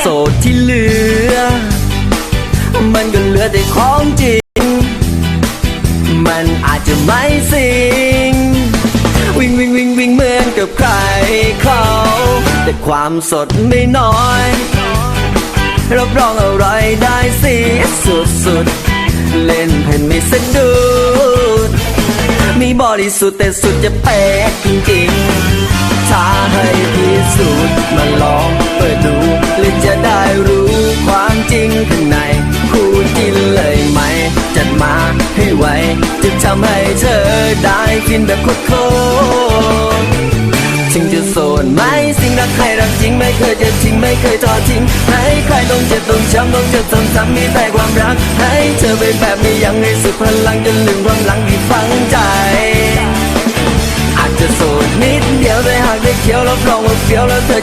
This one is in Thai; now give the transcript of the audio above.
โสดที่เหลือ มันก็เหลือแต่ของจริง มันอาจจะไม่สิง วิ่งวิ่งวิ่งวิ่งเหมือนกับใครเขาแต่ความสดไม่น้อย รับรองอร่อยได้สิสุดสุด เล่นเพ่นไม่สะดุด มีบริสุทธิ์แต่สุดจะเป๊ะจริงๆ ถ้าให้พิสูจน์มาลอง ให้ไวจะทำให้เธอได้กินแบบโคตรๆถึงจะโสดไหมสิ่งรักใครรักจริงไม่เคยจะทิ้งไม่เคยทอดทิ้งให้ใครต้องเจ็บต้องช้ำต้องเจ็บซ้ำมีแต่ความรัก ให้เธอเป็นแบบนี้ยังให้สุดพลังจนลืมความหลังที่ฝังใจอาจจะโสดนิดเดียวแต่หากได้เคี้ยวรับรองว่าเฟี้ยวแล้วเธอ